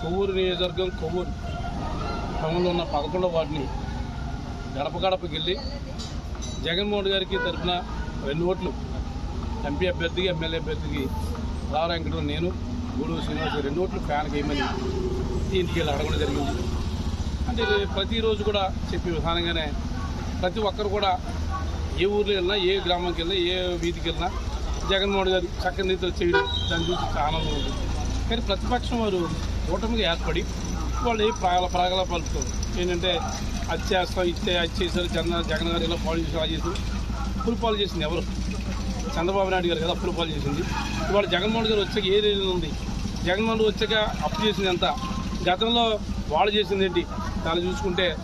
కొవ్వూరు నియోజకవర్గం కొవ్వూరు టౌన్లో ఉన్న పదకొండవ వార్డుని గడప గడపకి వెళ్ళి జగన్మోహన్ గారికి తరఫున రెండు ఓట్లు ఎంపీ అభ్యర్థికి ఎమ్మెల్యే అభ్యర్థికి రావు నేను గూడూరు శ్రీనివాస్ రెండు ఓట్లు ఫ్యాన్కి వేయమని ఇంటికి వెళ్ళి అడగడం జరిగింది. అంటే ప్రతిరోజు కూడా చెప్పే విధానంగానే ప్రతి ఒక్కరు కూడా ఏ ఊర్లో వెళ్ళినా ఏ గ్రామంకి వెళ్ళినా ఏ వీధికి వెళ్ళినా జగన్మోహన్ గారు చక్కని రీతిలో చేయడం దాన్ని చూసి ఆనందం ఉంటుంది కానీ ప్రతిపక్షం వారు కూటమిగా ఏర్పడి వాళ్ళు ఏ ప్రాగల ప్రాగలపాలు ఏంటంటే అది చేస్తాం ఇచ్చే అది చేశారు జగన్ జగన్ గారు ఇలా పాలు చేసి అలా చేశారు. ఫుల్ పాలు చేసింది ఎవరు? చంద్రబాబు నాయుడు గారు కదా ఫుల్ పాలు చేసింది. ఇవాళ జగన్మోహన్ గారు వచ్చాక ఏ రేంజ్ ఉంది? జగన్మోహన్ వచ్చాక అప్పు చేసింది ఎంత? గతంలో వాళ్ళు చేసింది ఏంటి? దాన్ని చూసుకుంటే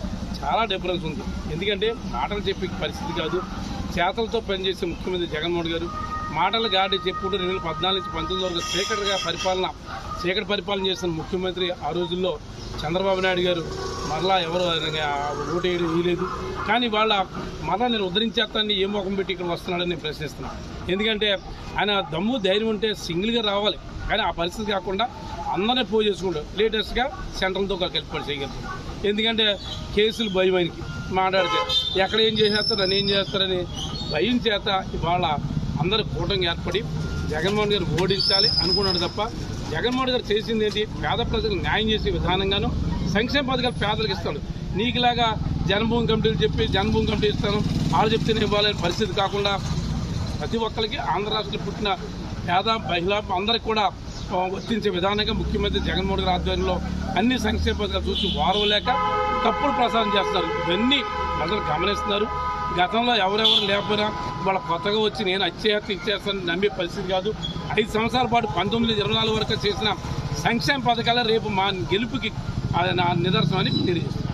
చాలా డిఫరెన్స్ ఉంది. ఎందుకంటే మాటలు చెప్పే పరిస్థితి కాదు. చేతలతో పనిచేసే ముఖ్యమంత్రి జగన్మోహన్ గారు మాటలు గాడి చెప్పుడు రెండు వేల పద్నాలుగు నుంచి పంతొమ్మిది వరకు చీకటిగా పరిపాలన చీకటి పరిపాలన చేసిన ముఖ్యమంత్రి ఆ రోజుల్లో చంద్రబాబు నాయుడు గారు మరలా ఎవరు ఓటు వేయడం వీలేదు. కానీ వాళ్ళ మరలా నేను ఉద్ధరించేస్తానని ఏ ముఖం పెట్టి ఇక్కడ వస్తున్నాడని నేను ప్రశ్నిస్తున్నాను ఎందుకంటే ఆయన దమ్ము ధైర్యం ఉంటే సింగిల్గా రావాలి. కానీ ఆ పరిస్థితి కాకుండా అందరినీ పో చేసుకుంటాడు లేటెస్ట్గా సెంట్రల్తో కలిపి పని చేయగలుగుతారు ఎందుకంటే కేసులు భయం ఆయనకి మాట్లాడితే ఎక్కడ ఏం చేసేస్తారు నన్ను ఏం చేస్తారని భయం చేత ఇవాళ అందరూ కూటమి ఏర్పడి జగన్మోహన్ గారు ఓడించాలి అనుకున్నాడు తప్ప జగన్మోహన్ గారు చేసింది ఏంటి? పేద ప్రజలకు న్యాయం చేసే విధానంగాను సంక్షేమ పథకాలు పేదలకు ఇస్తాడు. నీకులాగా జన్మభూమి కమిటీలు చెప్పి జన్మభూమి కమిటీ ఇస్తాను వాళ్ళు చెప్తేనే ఇవ్వాలనే పరిస్థితి కాకుండా ప్రతి ఒక్కరికి ఆంధ్ర రాష్ట్రంలో పుట్టిన పేద మహిళ అందరికి కూడా వర్తించే విధానంగా ముఖ్యమంత్రి జగన్మోహన్ గారి ఆధ్వర్యంలో అన్ని సంక్షేమ పథకాలు చూసి వారవలేక తప్పుడు ప్రసారం చేస్తారు ఇవన్నీ ప్రజలు గమనిస్తున్నారు. గతంలో ఎవరెవరు లేకపోయినా వాళ్ళ కొత్తగా వచ్చి నేను అచ్చేయాత్ర ఇచ్చేస్తానని నమ్మే పరిస్థితి కాదు. ఐదు సంవత్సరాల పాటు పంతొమ్మిది ఇరవై నాలుగు వరకు చేసిన సంక్షేమ పథకాలే రేపు మా గెలుపుకి నా నిదర్శనం అని తెలియజేస్తాను.